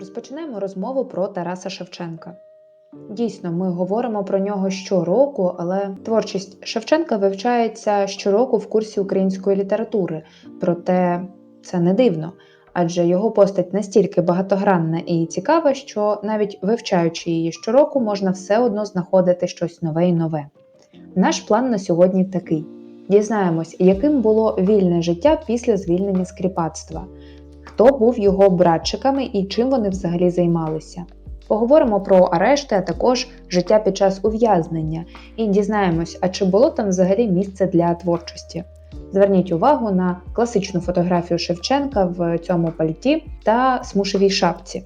Розпочнемо розмову про Тараса Шевченка. Дійсно, ми говоримо про нього щороку, але творчість Шевченка вивчається щороку в курсі української літератури. Проте це не дивно, адже його постать настільки багатогранна і цікава, що навіть вивчаючи її щороку, можна все одно знаходити щось нове і нове. Наш план на сьогодні такий: дізнаємось, яким було вільне життя після звільнення з хто був його братчиками і чим вони взагалі займалися. Поговоримо про арешти, а також життя під час ув'язнення, і дізнаємось, а чи було там взагалі місце для творчості. Зверніть увагу на класичну фотографію Шевченка в цьому пальті та смушевій шапці.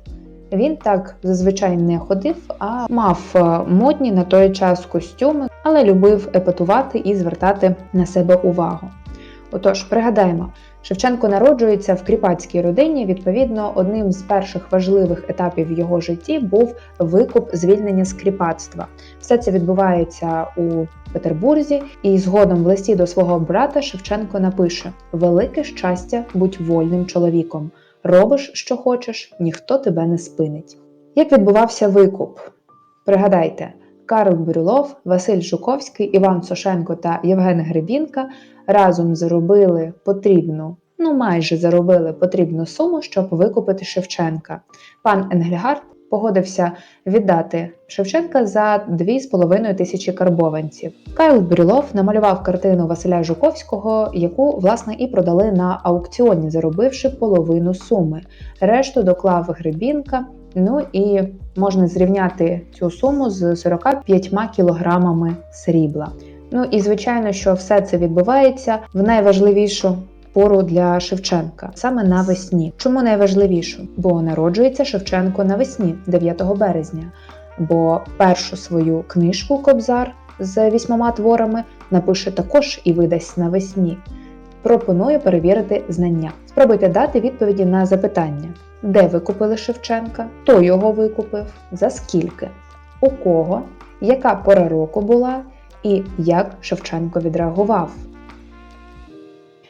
Він так зазвичай не ходив, а мав е, модні на той час костюми, але любив епатувати і звертати на себе увагу. Отож, пригадаємо, Шевченко народжується в кріпацькій родині. Відповідно, одним з перших важливих етапів в його житті був викуп звільнення з кріпацтва. Все це відбувається у Петербурзі, і згодом в листі до свого брата Шевченко напише: Велике щастя, будь вольним чоловіком. Робиш, що хочеш, ніхто тебе не спинить. Як відбувався викуп? Пригадайте, Карл Брюлов, Василь Жуковський, Іван Сошенко та Євген Гребінка разом заробили потрібну, ну майже заробили потрібну суму, щоб викупити Шевченка. Пан Енгельгард погодився віддати Шевченка за 2,5 тисячі карбованців. Карл Брюлов намалював картину Василя Жуковського, яку власне і продали на аукціоні, заробивши половину суми. Решту доклав Гребінка. Ну і можна зрівняти цю суму з 45 кілограмами срібла. Ну і звичайно, що все це відбувається в найважливішу пору для Шевченка, саме навесні. Чому найважливішу? Бо народжується Шевченко навесні, 9 березня. Бо першу свою книжку Кобзар з вісьмома творами напише також і видасть навесні. Пропоную перевірити знання. Спробуйте дати відповіді на запитання: де ви купили Шевченка, хто його викупив, за скільки, у кого, яка пора року була і як Шевченко відреагував.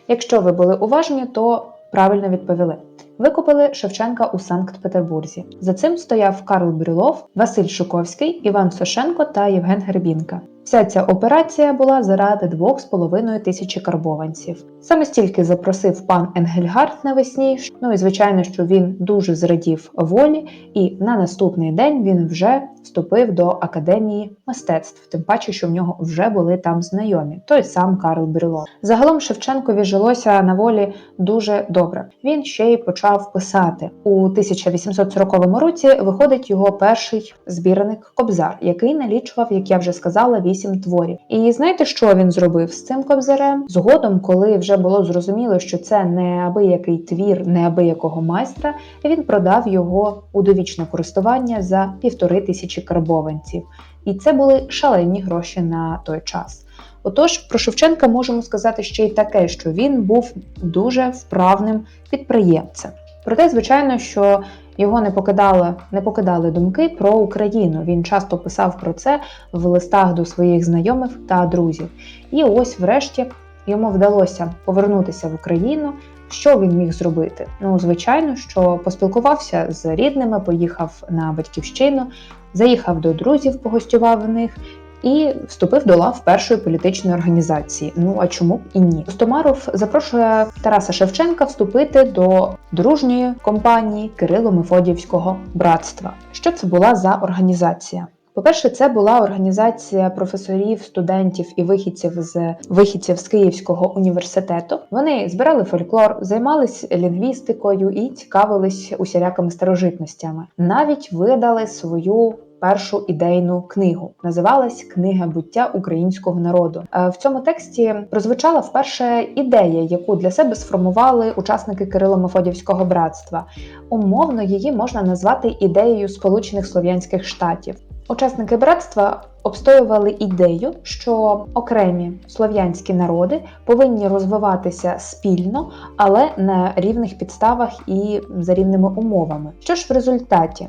Якщо ви були уважні, то правильно відповіли. Викупили Шевченка у Санкт-Петербурзі. За цим стояв Карл Брюлов, Василь Шуковський, Іван Сошенко та Євген Гребінка. Вся ця операція була заради 2,5 тисячі карбованців. Саме стільки запросив пан Енгельгард навесні. Ну і звичайно, що він дуже зрадів волі, і на наступний день він вже вступив до академії мистецтв, тим паче, що в нього вже були там знайомі, той сам Карл Брюлов. Загалом Шевченкові жилося на волі дуже добре. Він ще й почав писати у 1840 році. Виходить його перший збірник Кобзар, який налічував, як я вже сказала, вісім творів. І знаєте, що він зробив з цим кобзарем? Згодом, коли вже було зрозуміло, що це не абиякий твір, неабиякого майстра, він продав його у довічне користування за півтори тисячі карбованців. І це були шалені гроші на той час. Отож, про Шевченка можемо сказати ще й таке, що він був дуже вправним підприємцем. Проте, звичайно, що його не покидали, не покидали думки про Україну. Він часто писав про це в листах до своїх знайомих та друзів. І ось, врешті, йому вдалося повернутися в Україну. Що він міг зробити? Ну, звичайно, що поспілкувався з рідними, поїхав на батьківщину, заїхав до друзів, погостював в них і вступив до лав першої політичної організації. Ну а чому б і ні? Стомаров запрошує Тараса Шевченка вступити до дружньої компанії Кирило-Мефодіївського братства. Що це була за організація? По-перше, це була організація професорів, студентів і вихідців з вихідців з Київського університету. Вони збирали фольклор, займались лінгвістикою і цікавились усілякими старожитностями. Навіть видали свою першу ідейну книгу. Називалась Книга буття українського народу. Е, в цьому тексті прозвучала вперше ідея, яку для себе сформували учасники Кирило-Мефодівського братства. Умовно її можна назвати ідеєю Сполучених Слов'янських Штатів. Учасники братства обстоювали ідею, що окремі слов'янські народи повинні розвиватися спільно, але на рівних підставах і за рівними умовами. Що ж в результаті?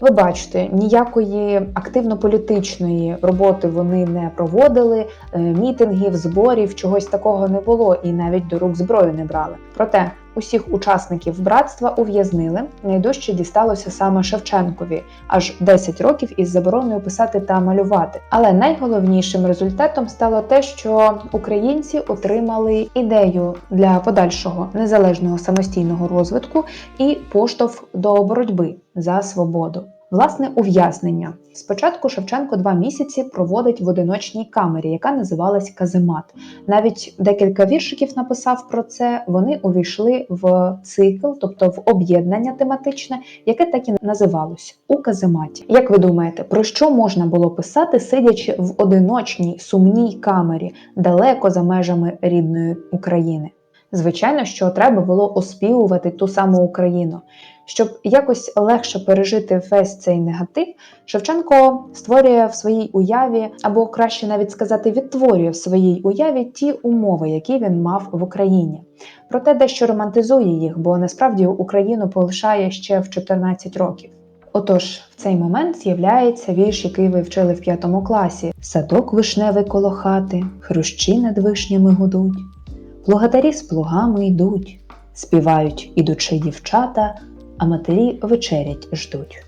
Ви бачите, ніякої активно-політичної роботи вони не проводили, е, мітингів, зборів, чогось такого не було, і навіть до рук зброю не брали. Проте усіх учасників братства ув'язнили, найдужче дісталося саме Шевченкові, аж 10 років із забороною писати та малювати. Але найголовнішим результатом стало те, що українці отримали ідею для подальшого незалежного самостійного розвитку і поштовх до боротьби за свободу. Власне, ув'язнення. Спочатку Шевченко два місяці проводить в одиночній камері, яка називалась Каземат. Навіть декілька віршиків написав про це. Вони увійшли в цикл, тобто в об'єднання тематичне, яке так і називалось у казематі. Як ви думаєте, про що можна було писати, сидячи в одиночній сумній камері далеко за межами рідної України? Звичайно, що треба було оспівувати ту саму Україну. Щоб якось легше пережити весь цей негатив, Шевченко створює в своїй уяві, або краще навіть сказати, відтворює в своїй уяві ті умови, які він мав в Україні. Проте дещо романтизує їх, бо насправді Україну полишає ще в 14 років. Отож, в цей момент з'являється вірш, який ви вчили в п'ятому класі: Садок вишневий коло хати, хрущі над вишнями гудуть, плугатарі з плугами йдуть, співають ідучи дівчата, а матері вечерять ждуть.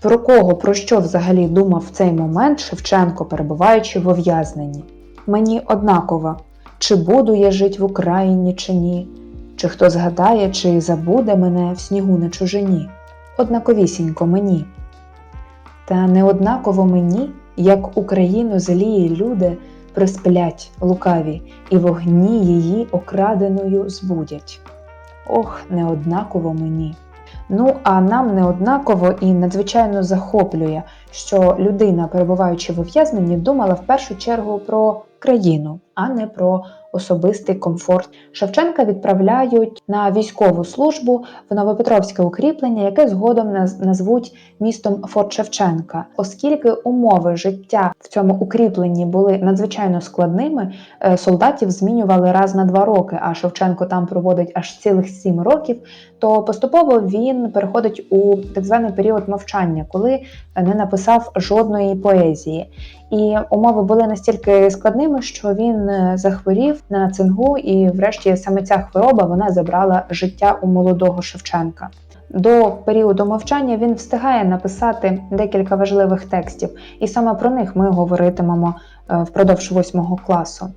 Про кого, про що взагалі думав в цей момент Шевченко, перебуваючи в ув'язненні? Мені однаково, чи буду я жить в Україні, чи ні, чи хто згадає, чи забуде мене в снігу на чужині. Однаковісінько мені. Та не однаково мені, як Україну злії люди присплять лукаві, і вогні її окраденою збудять. Ох, не однаково мені. Ну а нам не однаково і надзвичайно захоплює, що людина, перебуваючи в ув'язненні, думала в першу чергу про країну, а не про особистий комфорт. Шевченка відправляють на військову службу в Новопетровське укріплення, яке згодом наз- назвуть містом Форт Шевченка, оскільки умови життя в цьому укріпленні були надзвичайно складними. е, Солдатів змінювали раз на два роки, а Шевченко там проводить аж цілих сім років. То поступово він переходить у так званий період мовчання, коли не написав жодної поезії. І умови були настільки складними, що він е, захворів на цингу, і, врешті, саме ця хвороба вона забрала життя у молодого Шевченка. До періоду мовчання він встигає написати декілька важливих текстів, і саме про них ми говоритимемо е, впродовж восьмого класу.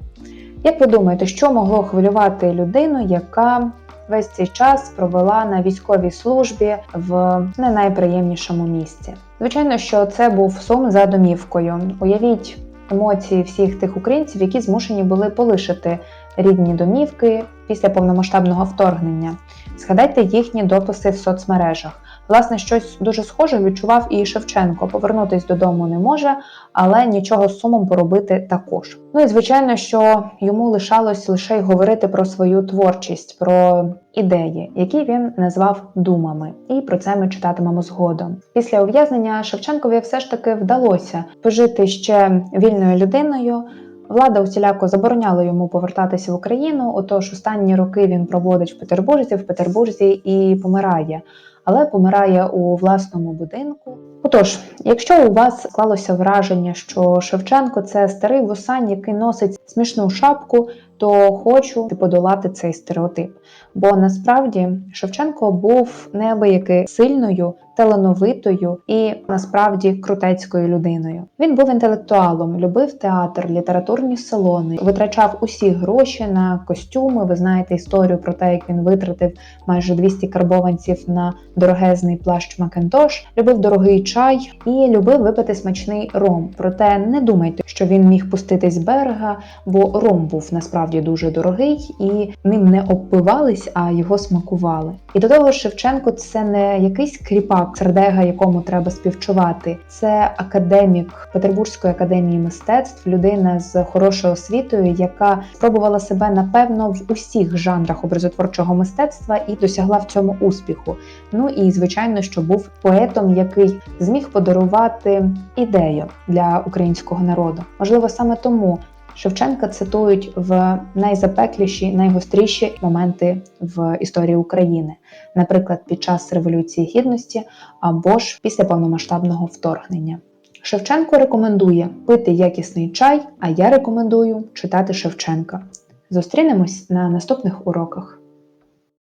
Як ви думаєте, що могло хвилювати людину, яка весь цей час провела на військовій службі в не найприємнішому місці? Звичайно, що це був сум за домівкою. Уявіть емоції всіх тих українців, які змушені були полишити рідні домівки після повномасштабного вторгнення. Згадайте їхні дописи в соцмережах. Власне, щось дуже схоже відчував і Шевченко. Повернутись додому не може, але нічого з сумом поробити також. Ну і звичайно, що йому лишалось лише й говорити про свою творчість, про ідеї, які він назвав думами. І про це ми читатимемо згодом. Після ув'язнення Шевченкові все ж таки вдалося пожити ще вільною людиною. Влада усіляко забороняла йому повертатися в Україну. Отож, останні роки він проводить в Петербурзі, в Петербурзі і помирає, але помирає у власному будинку. Отож, якщо у вас склалося враження, що Шевченко це старий вусань, який носить смішну шапку, то хочу подолати цей стереотип. Бо насправді Шевченко був неабияки сильною, талановитою і насправді крутецькою людиною. Він був інтелектуалом, любив театр, літературні салони, витрачав усі гроші на костюми. Ви знаєте історію про те, як він витратив майже 200 карбованців на дорогезний плащ Макентош, любив дорогий чай і любив випити смачний ром. Проте не думайте, що він міг пуститись з берега, бо ром був насправді дуже дорогий і ним не обпивались, а його смакували. І до того Шевченко це не якийсь кріпак, сердега, якому треба співчувати. Це академік Петербурзької академії мистецтв, людина з хорошою освітою, яка спробувала себе напевно в усіх жанрах образотворчого мистецтва і досягла в цьому успіху. Ну і звичайно, що був поетом, який зміг подарувати ідею для українського народу. Можливо, саме тому Шевченка цитують в найзапекліші, найгостріші моменти в історії України, наприклад, під час Революції Гідності або ж після повномасштабного вторгнення. Шевченко рекомендує пити якісний чай, а я рекомендую читати Шевченка. Зустрінемось на наступних уроках.